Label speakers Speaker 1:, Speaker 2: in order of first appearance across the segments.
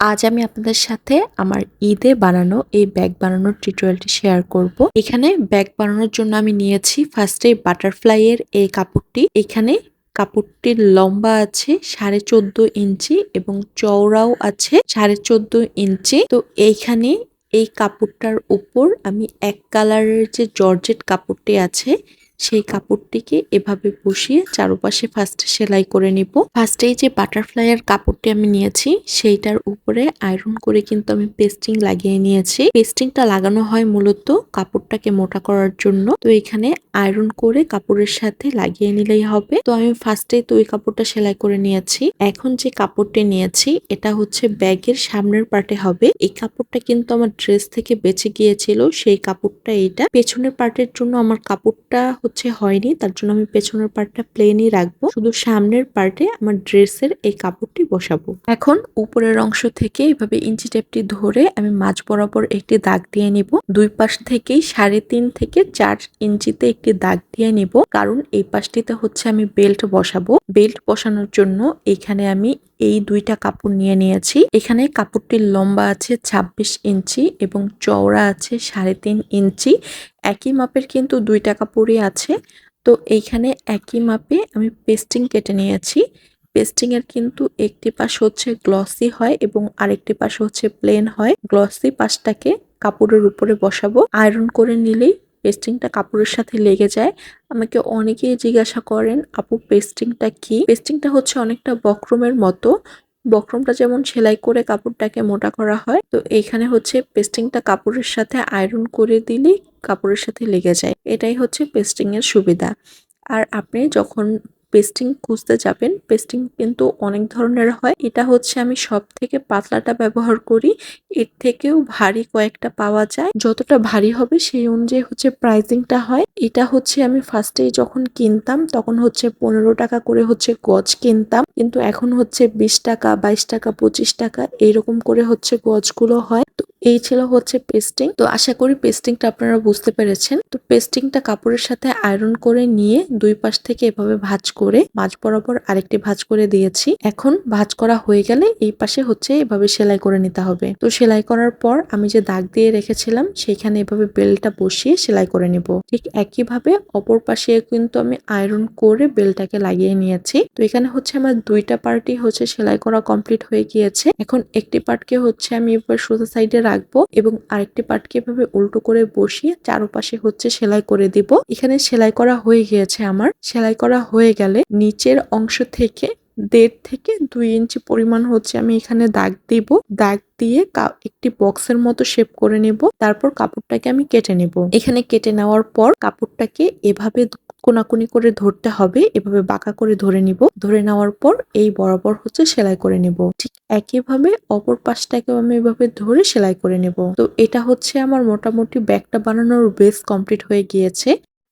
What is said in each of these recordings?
Speaker 1: আজ আমি আপনাদের সাথে আমার ঈদে বানানো এই ব্যাগ বানানোর টিউটোরিয়ালটি শেয়ার করব। এখানে ব্যাগ বানানোর জন্য আমি নিয়েছি ফার্স্টে বাটারফ্লাই এর এই কাপড়টি। এখানে কাপড়টির লম্বা আছে সাড়ে চোদ্দ ইঞ্চি এবং চওড়াও আছে সাড়ে চোদ্দ ইঞ্চি। তো এইখানে এই কাপড়টার উপর আমি এক কালারের যে জর্জেট কাপড়টি আছে সেই কাপড়টিকে এভাবে বসিয়ে চারপাশে ফার্স্টে সেলাই করে নিব। ফার্স্টে যে বাটারফ্লাই এর কাপড়টি আমি নিয়েছি, সেইটার উপরে আয়রন করে কিন্তু আমি পেস্টিং লাগিয়ে নিয়েছি। পেস্টিংটা লাগানো হয় মূলত কাপড়টাকে মোটা করার জন্য। তো এখানে আয়রন করে কাপড়ের সাথে লাগিয়ে নিলেই হবে। তো আমি ফার্স্টে তো ওই কাপড়টা সেলাই করে নিয়েছি। এখন যে কাপড়টি নিয়েছি, এটা হচ্ছে ব্যাগের সামনের পার্টে হবে। এই কাপড়টা কিন্তু আমার ড্রেস থেকে বেঁচে গিয়েছিল, সেই কাপড়টা এইটা। পেছনের পার্টের জন্য আমার কাপড়টা হচ্ছে হয়নি, তার জন্য আমি পেছনের পার্টটা প্লেনই রাখব। শুধু সামনের পার্টে আমার ড্রেসের এই কাপড়টি বসাবো। এখন উপরের অংশ থেকে এভাবে ইঞ্চি টেপটি ধরে আমি মাঝ বরাবর একটি দাগ দিয়ে নিব। দুই পাশ থেকেই সাড়ে তিন থেকে চার ইঞ্চিতে একটি দাগ দিয়ে নিব। কারণ এই পাশটিতে হচ্ছে আমি বেল্ট বসাবো। বেল্ট বসানোর জন্য এখানে আমি এই দুইটা কাপড় নিয়ে নিয়েছি। এখানে কাপড়টির লম্বা আছে ২৬ ইঞ্চি এবং চওড়া আছে সাড়ে তিন ইঞ্চি। একই মাপের কিন্তু দুইটা কাপড়ই আছে। তো এইখানে একই মাপে আমি পেস্টিং কেটে নিয়েছি। পেস্টিং এর কিন্তু একটি পাশ হচ্ছে গ্লসি হয় এবং আরেকটি পাশ হচ্ছে প্লেন হয়। গ্লসি পাশটাকে কাপড়ের উপরে বসাবো। আয়রন করে নিলেই পেস্টিংটা কাপড়ের সাথে লেগে যায়। আমাকে অনেকেই জিজ্ঞাসা করেন, আপু পেস্টিংটা কি? পেস্টিংটা হচ্ছে অনেকটা বক্রমের মতো। বক্রমটা যেমন সেলাই করে কাপড়টাকে মোটা করা হয়, তো এইখানে হচ্ছে পেস্টিংটা কাপড়ের সাথে আয়রন করে দিলেই কাপড়ের সাথে লেগে যায়। এটাই হচ্ছে পেস্টিংয়ের সুবিধা। আর আপনি যখন পেস্টিং খুঁজতে যাবেন। পেস্টিং কিন্তু অনেক ধরনের হয়। এটা হচ্ছে আমি সব থেকে পাতলাটা ব্যবহার করি। এর থেকেও ভারী কয়েকটা পাওয়া যায়। যতটা ভারী হবে সেই অনুযায়ী হচ্ছে প্রাইসিংটা হয়। এটা হচ্ছে আমি ফার্স্টে যখন কিনতাম তখন হচ্ছে পনেরো টাকা করে হচ্ছে গজ কিনতাম। কিন্তু এখন হচ্ছে বিশ টাকা, বাইশ টাকা, পঁচিশ টাকা এইরকম করে হচ্ছে গজগুলো হয়। তো এই ছিল হচ্ছে পেস্টিং তো আশা করি পেস্টিংটা আপনারা বুঝতে পেরেছেন। তো পেস্টিংটা কাপড়ের সাথে আয়রন করে নিয়ে দুই পাশ থেকে এভাবে ভাঁজ করে মাঝ বরাবর আরেকটি ভাঁজ করে দিয়েছি। এখন ভাঁজ করা হয়ে গেলে এই পাশে হচ্ছে এভাবে সেলাই করে নিতে হবে। তো সেলাই করার পর আমি যে দাগ দিয়ে রেখেছিলাম, সেখানে এভাবে বেলটা বসিয়ে সেলাই করে নিব। ঠিক একইভাবে অপর পাশে কিন্তু আমি আয়রন করে বেলটাকে লাগিয়ে নিয়েছি। তো এখানে হচ্ছে আমার দুইটা পার্টি হচ্ছে সেলাই করা কমপ্লিট হয়ে গিয়েছে। এখন একটি পার্টকে হচ্ছে আমি এবার সোজা সাইডে রাখব এবং আরেকটি পার্টকে এভাবে উল্টো করে বসিয়ে চারপাশে হচ্ছে সেলাই করে দিব। এখানে সেলাই করা হয়ে গিয়েছে আমার। সেলাই করা হয়ে গেলে নিচের অংশ থেকে দেড় থেকে দুই ইঞ্চি পরিমাণ হচ্ছে আমি এখানে দাগ দিব। দাগ দিয়ে একটি বক্সের মতো শেপ করে নেব। তারপর কাপড়টাকে আমি কেটে নেব। এখানে কেটে নেওয়ার পর কাপড়টাকে এভাবে কোনাকুনি করে ধরতে হবে। এভাবে বাঁকা করে ধরে নিব। ধরে নেওয়ার পর এই বরাবর হচ্ছে সেলাই করে নেব। ঠিক একইভাবে অপর পাশটাকেও আমি এভাবে ধরে সেলাই করে নেব। তো এটা হচ্ছে আমার মোটামুটি ব্যাগটা বানানোর বেস কমপ্লিট হয়ে গিয়েছে।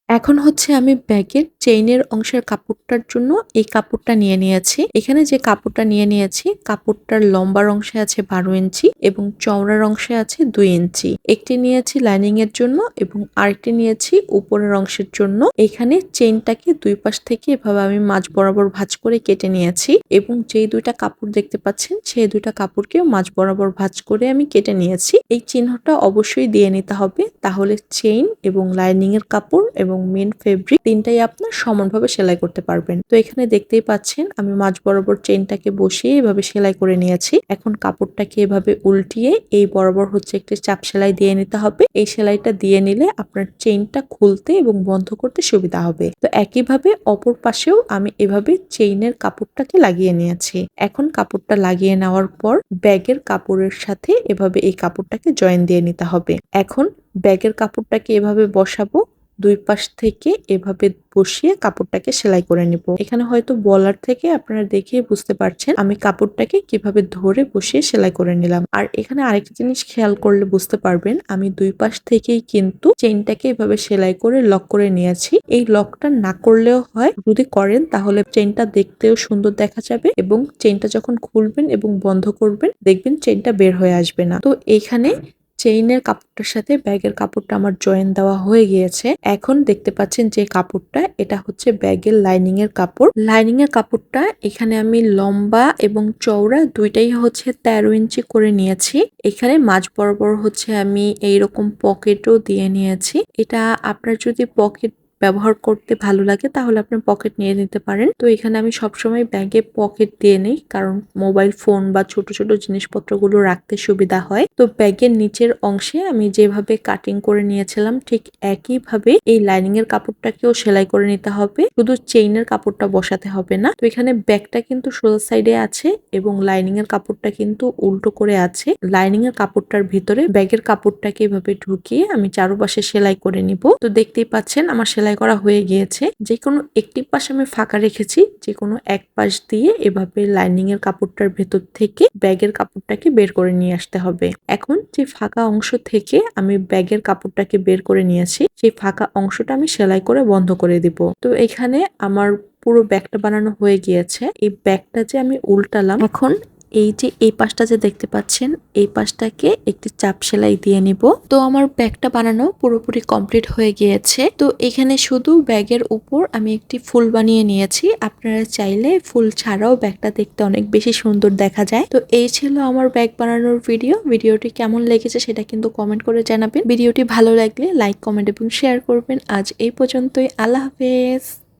Speaker 1: এখন হচ্ছে আমি ব্যাগের চেইনের অংশের কাপড়টার জন্য এই কাপড়টা নিয়ে নিয়েছি। এখানে যে কাপড়টা নিয়ে নিয়েছি, কাপড়টার লম্বার অংশে আছে বারো ইঞ্চি এবং চওড়ার অংশে আছে দুই ইঞ্চি। একটি নিয়েছি লাইনিং এর জন্য এবং আরেকটি নিয়েছি উপরের অংশের জন্য। এখানে চেইনটাকে দুই পাশ থেকে এভাবে আমি মাঝ বরাবর ভাঁজ করে কেটে নিয়েছি এবং যেই দুইটা কাপড় দেখতে পাচ্ছেন, সেই দুইটা কাপড়কে মাঝ বরাবর ভাঁজ করে আমি কেটে নিয়েছি। এই চিহ্নটা অবশ্যই দিয়ে নিতে হবে। তাহলে চেইন এবং লাইনিং এর কাপড় এবং এবং মেন ফেব্রিক তিনটাই আপনার সমানভাবে সেলাই করতে পারবেন। তো এখানে দেখতেই পাচ্ছেন, আমি মাঝ বরাবর চেনটাকে বসিয়ে এভাবে সেলাই করে নিয়েছি। এখন কাপড়টাকে এভাবে উল্টিয়ে এই বরাবর হচ্ছে একটি চাপ সেলাই দিয়ে নিতে হবে। এই সেলাইটা দিয়ে নিলে আপনার চেইনটা খুলতে এবং বন্ধ করতে সুবিধা হবে। তো একইভাবে অপর পাশেও আমি এভাবে চেইনের কাপড়টাকে লাগিয়ে নিয়েছি। এখন কাপড়টা লাগিয়ে নেওয়ার পর ব্যাগের কাপড়ের সাথে এভাবে এই কাপড়টাকে জয়েন দিয়ে নিতে হবে। এখন ব্যাগের কাপড়টাকে এভাবে বসাবো দুই পাশ থেকে এভাবে বসিয়ে কাপড়টাকে সেলাই করে নিব। এখানে হয়তো বলার থেকে আপনারা দেখে বুঝতে পারছেন আমি কাপড়টাকে কীভাবে ধরে বসিয়ে সেলাই করে নিলাম। আর এখানে আরেকটা জিনিস খেয়াল করলে বুঝতে পারবেন, আমি দুই পাশ থেকেই কিন্তু চেনটাকে এভাবে সেলাই করে লক করে নিয়েছি। এই লকটা না করলেও হয়, যদি করেন তাহলে চেনটা দেখতেও সুন্দর দেখা যাবে এবং চেনটা যখন খুলবেন এবং বন্ধ করবেন, দেখবেন চেনটা বের হয়ে আসবে না। তো এখানে চেইনের কাপড়টার সাথে ব্যাগের কাপড়টা আমার জয়েন দেওয়া হয়ে গিয়েছে। এখন দেখতে পাচ্ছেন যে কাপড়টা, এটা হচ্ছে ব্যাগের লাইনিং এর কাপড়। লাইনিং এর কাপড়টা এখানে আমি লম্বা এবং চওড়া দুইটাই হচ্ছে তেরো ইঞ্চি করে নিয়েছি। এখানে মাঝ বরাবর হচ্ছে আমি এইরকম পকেটও দিয়ে নিয়েছি। এটা আপনার যদি পকেট ব্যবহার করতে ভালো লাগে, তাহলে আপনি পকেট নিয়ে নিতে পারেন। তো এখানে আমি সবসময় ব্যাগে পকেট দিয়ে নেই, কারণ মোবাইল ফোন বা ছোট ছোট জিনিসপত্রগুলো রাখতে সুবিধা হয়। তো ব্যাগের নিচের অংশে আমি যেভাবে কাটিং করে নিয়েছিলাম, ঠিক একইভাবে এই লাইনিং এর কাপড়টাকেও সেলাই করে নিতে হবে। শুধু চেইনের কাপড়টা বসাতে হবে না। তো এখানে ব্যাগটা কিন্তু সোজা সাইডে আছে এবং লাইনিং এর কাপড়টা কিন্তু উল্টো করে আছে। লাইনিং এর কাপড়টার ভিতরে ব্যাগের কাপড়টাকে এভাবে ঢুকিয়ে আমি চারপাশে সেলাই করে নিব। তো দেখতেই পাচ্ছেন, আমার সেলাই করা হয়ে গিয়েছে। যে কোনো একটি পাশ আমি ফাঁকা রেখেছি যে কোনো এক পাশ দিয়ে এভাবে লাইনিং এর কাপড়টার ভেতর থেকে ব্যাগের কাপড়টাকে বের করে নিয়ে আসতে হবে। এখন যে ফাঁকা অংশ থেকে আমি ব্যাগের কাপড়টাকে বের করে নিয়েছি, সেই ফাঁকা অংশটা আমি সেলাই করে বন্ধ করে দিব। তো এখানে আমার পুরো ব্যাগটা বানানো হয়ে গিয়েছে। এই ব্যাগটা যে আমি উল্টালাম, এখন এই যে এই পাশটা যে দেখতে পাচ্ছেন, এই পাশটাকে একটি চাপ সেলাই দিয়ে নিব। তো আমার ব্যাগটা বানানো পুরোপুরি কমপ্লিট হয়ে গিয়েছে। তো এখানে শুধু ব্যাগের উপর আমি একটি ফুল বানিয়ে নিয়েছি। আপনারা চাইলে ফুল ছাড়াও ব্যাগটা দেখতে অনেক বেশি সুন্দর দেখা যায়। তো এই ছিল আমার ব্যাগ বানানোর ভিডিও। ভিডিওটি কেমন লেগেছে সেটা কিন্তু কমেন্ট করে জানাবেন। ভিডিওটি ভালো লাগলে লাইক, কমেন্ট এবং শেয়ার করবেন। আজ এই পর্যন্তই। আল্লাহ হাফেজ।